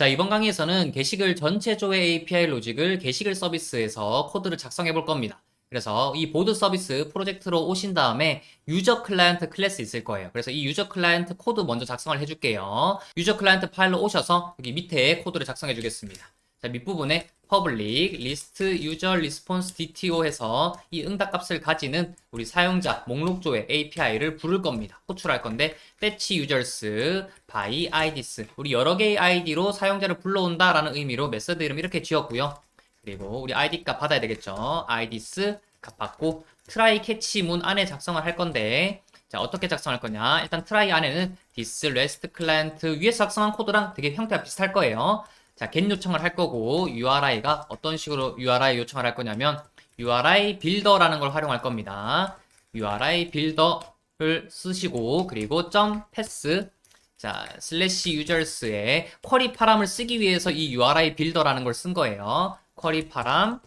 자, 이번 강의에서는 게시글 전체 조회 API 로직을 게시글 서비스에서 코드를 작성해 볼 겁니다. 그래서 이 보드 서비스 프로젝트로 오신 다음에 유저 클라이언트 클래스 있을 거예요. 그래서 이 유저 클라이언트 코드 먼저 작성을 해줄게요. 유저 클라이언트 파일로 오셔서 여기 밑에 코드를 작성해 주겠습니다. 자, 밑부분에 public list user response DTO 해서 이 응답 값을 가지는 우리 사용자 목록조의 API를 부를 겁니다. 호출할 건데 fetch users by IDs 우리 여러 개의 ID로 사용자를 불러온다라는 의미로 메서드 이름 이렇게 지었고요. 그리고 우리 ID 값 받아야 되겠죠. IDs 값 받고 try catch 문 안에 작성을 할 건데 자 어떻게 작성할 거냐 일단 try 안에는 this rest client 위에서 작성한 코드랑 되게 형태가 비슷할 거예요. 자, get 요청을 할 거고 URI가 어떤 식으로 URI 요청을 할 거냐면 URI 빌더라는 걸 활용할 겁니다. URI 빌더를 쓰시고 그리고 점 패스 자, 슬래시 유저스의 쿼리 파람을 쓰기 위해서 이 URI 빌더라는 걸 쓴 거예요. 쿼리 파람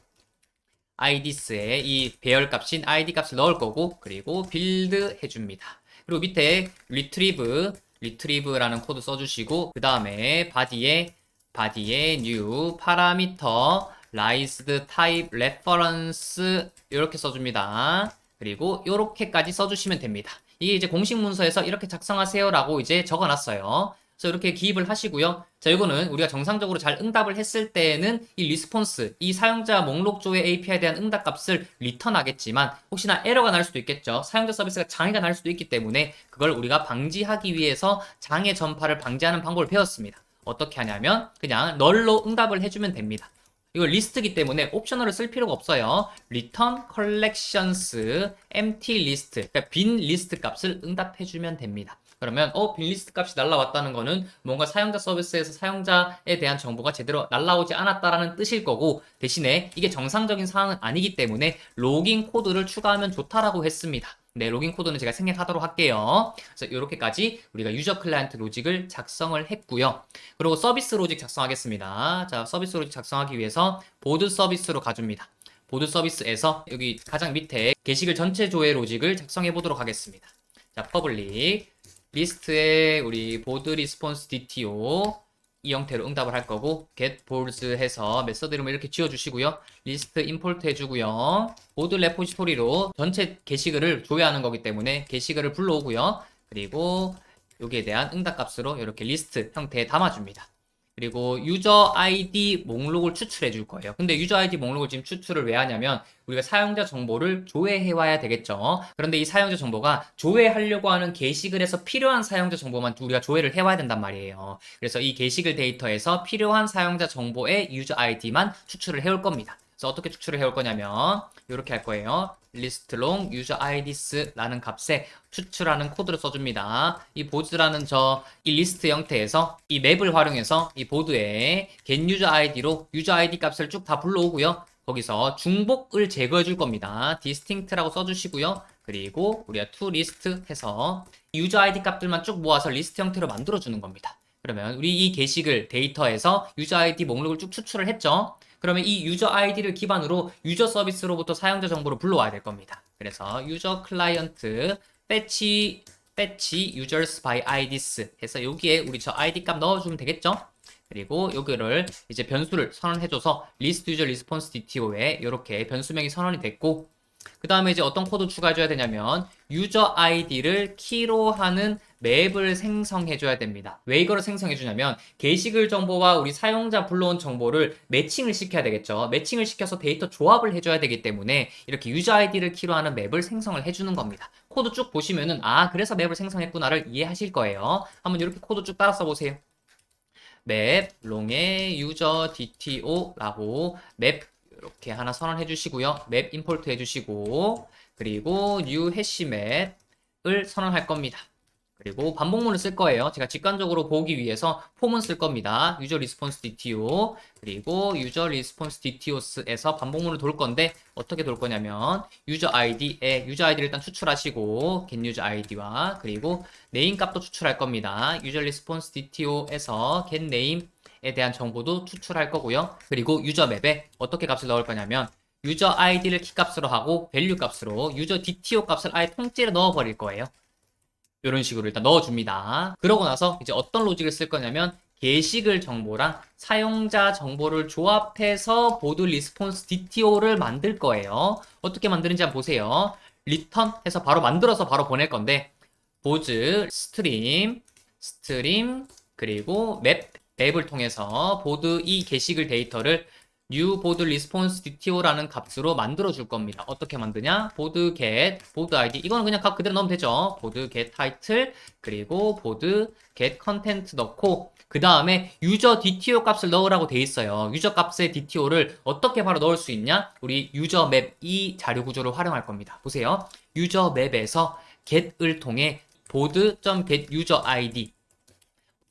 ID스에 이 배열 값인 ID 값을 넣을 거고 그리고 빌드 해줍니다. 그리고 밑에 retrieve retrieve라는 코드 써주시고 그 다음에 body에 body에 new parameter raised type reference 이렇게 써줍니다. 그리고 이렇게까지 써주시면 됩니다. 이게 이제 공식 문서에서 이렇게 작성하세요라고 이제 적어놨어요. 그래서 이렇게 기입을 하시고요. 자, 이거는 우리가 정상적으로 잘 응답을 했을 때는 이 리스폰스, 이 사용자 목록조의 API에 대한 응답 값을 리턴하겠지만 혹시나 에러가 날 수도 있겠죠. 사용자 서비스가 장애가 날 수도 있기 때문에 그걸 우리가 방지하기 위해서 장애 전파를 방지하는 방법을 배웠습니다. 어떻게 하냐면 그냥 널로 응답을 해주면 됩니다. 이거 리스트기 때문에 옵셔널을 쓸 필요가 없어요. return collections empty list 그러니까 빈 리스트 값을 응답해주면 됩니다. 그러면 어, 빈 리스트 값이 날라왔다는 거는 뭔가 사용자 서비스에서 사용자에 대한 정보가 제대로 날라오지 않았다라는 뜻일 거고 대신에 이게 정상적인 상황은 아니기 때문에 로깅 코드를 추가하면 좋다라고 했습니다. 네, 로깅 코드는 제가 생략하도록 할게요. 그래서 이렇게까지 우리가 유저 클라이언트 로직을 작성을 했고요. 그리고 서비스 로직 작성하겠습니다. 자, 서비스 로직 작성하기 위해서 보드 서비스로 가줍니다. 보드 서비스에서 여기 가장 밑에 게시글 전체 조회 로직을 작성해 보도록 하겠습니다. 자, 퍼블릭 리스트에 우리 보드 리스폰스 DTO 이 형태로 응답을 할 거고 get balls 해서 메서드 이름을 이렇게 지워 주시고요. 리스트 임포트 해 주고요. 보드 레포지토리로 전체 게시글을 조회하는 거기 때문에 게시글을 불러오고요. 그리고 여기에 대한 응답 값으로 이렇게 리스트 형태에 담아 줍니다. 그리고 유저 아이디 목록을 추출해 줄 거예요. 근데 유저 아이디 목록을 지금 추출을 왜 하냐면 우리가 사용자 정보를 조회해 와야 되겠죠. 그런데 이 사용자 정보가 조회하려고 하는 게시글에서 필요한 사용자 정보만 우리가 조회를 해 와야 된단 말이에요. 그래서 이 게시글 데이터에서 필요한 사용자 정보의 유저 아이디만 추출을 해 올 겁니다. 그래서 어떻게 추출을 해올 거냐면 이렇게 할 거예요. list long user ids라는 값에 추출하는 코드를 써줍니다. 이 보드라는 저 이 리스트 형태에서 이 맵을 활용해서 이 보드에 get user id로 user id 값을 쭉 다 불러오고요. 거기서 중복을 제거해 줄 겁니다. distinct라고 써주시고요. 그리고 우리가 to list 해서 user id 값들만 쭉 모아서 리스트 형태로 만들어 주는 겁니다. 그러면 우리 이 게시글 데이터에서 유저 아이디 목록을 쭉 추출을 했죠. 그러면 이 유저 아이디를 기반으로 유저 서비스로부터 사용자 정보를 불러와야 될 겁니다. 그래서 유저 클라이언트 fetch fetch users by IDs 해서 여기에 우리 저 ID 값 넣어주면 되겠죠? 그리고 여기를 이제 변수를 선언해줘서 list user response DTO에 이렇게 변수명이 선언이 됐고 그 다음에 이제 어떤 코드 추가해줘야 되냐면 유저 아이디를 키로 하는 맵을 생성해줘야 됩니다. 왜 이거를 생성해주냐면 게시글 정보와 우리 사용자 불러온 정보를 매칭을 시켜야 되겠죠. 매칭을 시켜서 데이터 조합을 해줘야 되기 때문에 이렇게 유저 아이디를 키로 하는 맵을 생성을 해주는 겁니다. 코드 쭉 보시면은 아 그래서 맵을 생성했구나를 이해하실 거예요. 한번 이렇게 코드 쭉 따라 써보세요. 맵 롱의 유저 DTO라고 맵 이렇게 하나 선언해 주시고요. 맵 임포트 해 주시고 그리고 new 해시 맵을 선언할 겁니다. 그리고 반복문을 쓸 거예요. 제가 직관적으로 보기 위해서 폼은 쓸 겁니다. user response DTO 그리고 user response DTOs에서 반복문을 돌 건데 어떻게 돌 거냐면 user ID에 user ID를 일단 추출하시고 get user ID와 그리고 name 값도 추출할 겁니다. user response DTO에서 get name 에 대한 정보도 추출할 거고요. 그리고 유저 맵에 어떻게 값을 넣을 거냐면 유저 아이디를 키 값으로 하고 밸류 값으로 유저 DTO 값을 아예 통째로 넣어 버릴 거예요. 이런 식으로 일단 넣어 줍니다. 그러고 나서 이제 어떤 로직을 쓸 거냐면 게시글 정보랑 사용자 정보를 조합해서 보드 리스폰스 DTO를 만들 거예요. 어떻게 만드는지 한번 보세요. 리턴 해서 바로 만들어서 바로 보낼 건데 보즈 스트림 스트림 그리고 맵 맵을 통해서 보드 이 게시글 데이터를 new 보드 리스폰스 DTO라는 값으로 만들어 줄 겁니다. 어떻게 만드냐? 보드 get 보드 ID 이거는 그냥 값 그대로 넣으면 되죠. 보드 get 타이틀 그리고 보드 get 컨텐트 넣고 그 다음에 유저 DTO 값을 넣으라고 돼 있어요. 유저 값의 DTO를 어떻게 바로 넣을 수 있냐? 우리 유저 맵 이 자료 구조를 활용할 겁니다. 보세요. 유저 맵에서 get을 통해 보드.get user ID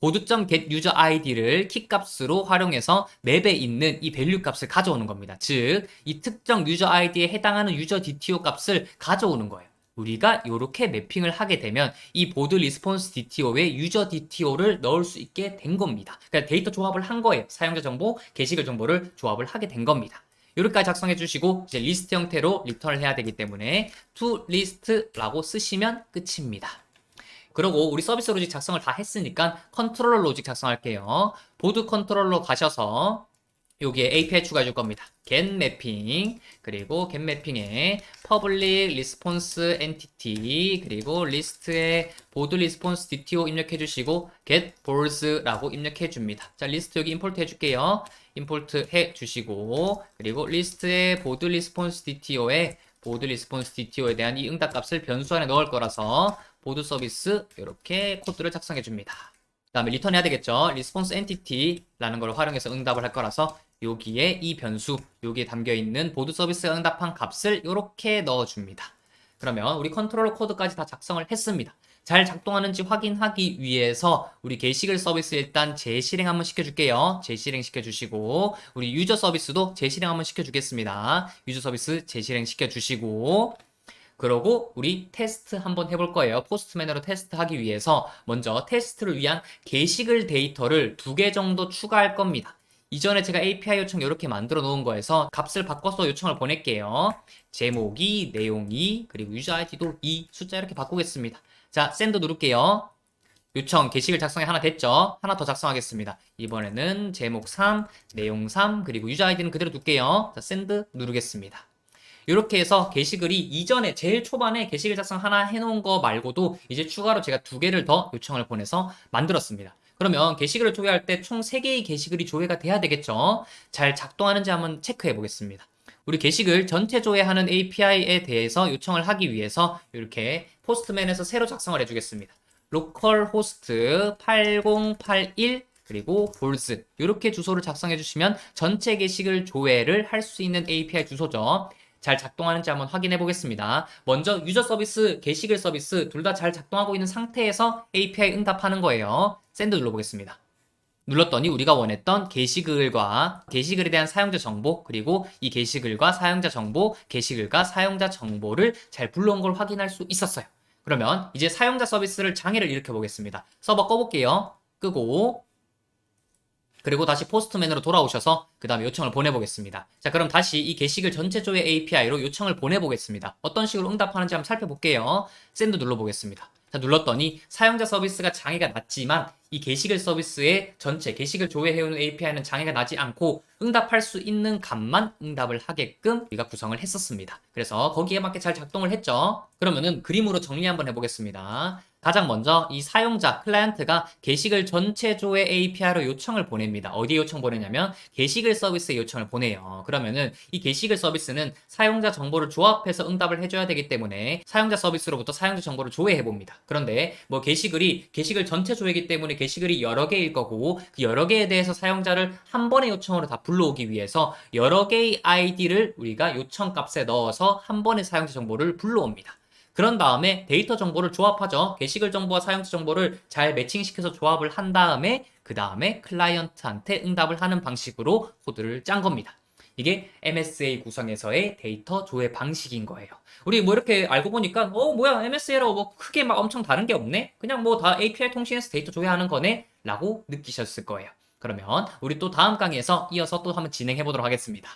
보드.get user id를 키 값으로 활용해서 맵에 있는 이 밸류 값을 가져오는 겁니다. 즉, 이 특정 유저 아이디에 해당하는 유저 DTO 값을 가져오는 거예요. 우리가 이렇게 매핑을 하게 되면 이 보드 리스폰스 DTO에 유저 DTO를 넣을 수 있게 된 겁니다. 그러니까 데이터 조합을 한 거예요. 사용자 정보, 게시글 정보를 조합을 하게 된 겁니다. 이렇게까지 작성해 주시고 이제 리스트 형태로 리턴을 해야 되기 때문에 to list라고 쓰시면 끝입니다. 그리고 우리 서비스 로직 작성을 다 했으니까 컨트롤러 로직 작성할게요. 보드 컨트롤러 가셔서 여기에 API 추가해 줄 겁니다. get mapping 그리고 get mapping에 public response entity 그리고 리스트에 보드 response DTO 입력해 주시고 get balls,라고 입력해 줍니다. 자, 리스트 여기 임포트 해 줄게요. 임포트 해 주시고 그리고 리스트에 보드 response DTO에 보드 리스폰스 DTO에 대한 이 응답 값을 변수 안에 넣을 거라서 보드 서비스 이렇게 코드를 작성해 줍니다. 그 다음에 리턴 해야 되겠죠. 리스폰스 엔티티라는 걸 활용해서 응답을 할 거라서 여기에 이 변수, 여기에 담겨 있는 보드 서비스가 응답한 값을 이렇게 넣어 줍니다. 그러면 우리 컨트롤러 코드까지 다 작성을 했습니다. 잘 작동하는지 확인하기 위해서 우리 게시글 서비스 일단 재실행 한번 시켜줄게요. 재실행 시켜주시고 우리 유저 서비스도 재실행 한번 시켜주겠습니다. 유저 서비스 재실행 시켜주시고 그러고 우리 테스트 한번 해볼 거예요. 포스트맨으로 테스트하기 위해서 먼저 테스트를 위한 게시글 데이터를 두 개 정도 추가할 겁니다. 이전에 제가 API 요청 이렇게 만들어 놓은 거에서 값을 바꿔서 요청을 보낼게요. 제목이, 내용이, 그리고 유저 아이디도 이 숫자 이렇게 바꾸겠습니다. 자, 샌드 누를게요. 요청 게시글 작성이 하나 됐죠? 하나 더 작성하겠습니다. 이번에는 제목 3, 내용 3, 그리고 유저 아이디는 그대로 둘게요. 자, 샌드 누르겠습니다. 이렇게 해서 게시글이 이전에 제일 초반에 게시글 작성 하나 해놓은 거 말고도 이제 추가로 제가 두 개를 더 요청을 보내서 만들었습니다. 그러면 게시글을 조회할 때 총 3개의 게시글이 조회가 돼야 되겠죠? 잘 작동하는지 한번 체크해 보겠습니다. 우리 게시글 전체 조회하는 API에 대해서 요청을 하기 위해서 이렇게 포스트맨에서 새로 작성을 해주겠습니다. 로컬 호스트 8081 그리고 볼스 이렇게 주소를 작성해 주시면 전체 게시글 조회를 할 수 있는 API 주소죠. 잘 작동하는지 한번 확인해 보겠습니다. 먼저 유저 서비스, 게시글 서비스 둘 다 잘 작동하고 있는 상태에서 API 응답하는 거예요. 샌드 눌러보겠습니다. 눌렀더니 우리가 원했던 게시글과 게시글에 대한 사용자 정보 그리고 이 게시글과 사용자 정보, 게시글과 사용자 정보를 잘 불러온 걸 확인할 수 있었어요. 그러면 이제 사용자 서비스를 장애를 일으켜 보겠습니다. 서버 꺼볼게요. 끄고 그리고 다시 포스트맨으로 돌아오셔서 그 다음에 요청을 보내보겠습니다. 자, 그럼 다시 이 게시글 전체 조회 API로 요청을 보내보겠습니다. 어떤 식으로 응답하는지 한번 살펴볼게요. 샌드 눌러보겠습니다. 자, 눌렀더니 사용자 서비스가 장애가 났지만 이 게시글 서비스의 전체 게시글 조회해오는 API는 장애가 나지 않고 응답할 수 있는 값만 응답을 하게끔 우리가 구성을 했었습니다. 그래서 거기에 맞게 잘 작동을 했죠. 그러면은 그림으로 정리 한번 해보겠습니다. 가장 먼저 이 사용자 클라이언트가 게시글 전체 조회 API로 요청을 보냅니다. 어디에 요청 보내냐면 게시글 서비스에 요청을 보내요. 그러면은 이 게시글 서비스는 사용자 정보를 조합해서 응답을 해줘야 되기 때문에 사용자 서비스로부터 사용자 정보를 조회해 봅니다. 그런데 뭐 게시글이 게시글 전체 조회이기 때문에 게시글이 여러 개일 거고 그 여러 개에 대해서 사용자를 한 번의 요청으로 다 불러오기 위해서 여러 개의 아이디를 우리가 요청 값에 넣어서 한 번의 사용자 정보를 불러옵니다. 그런 다음에 데이터 정보를 조합하죠. 게시글 정보와 사용자 정보를 잘 매칭시켜서 조합을 한 다음에 그 다음에 클라이언트한테 응답을 하는 방식으로 코드를 짠 겁니다. 이게 MSA 구성에서의 데이터 조회 방식인 거예요. 우리 뭐 이렇게 알고 보니까 어 뭐야 MSA라고 뭐 크게 막 엄청 다른 게 없네? 그냥 뭐 다 API 통신에서 데이터 조회하는 거네? 라고 느끼셨을 거예요. 그러면 우리 또 다음 강의에서 이어서 또 한번 진행해 보도록 하겠습니다.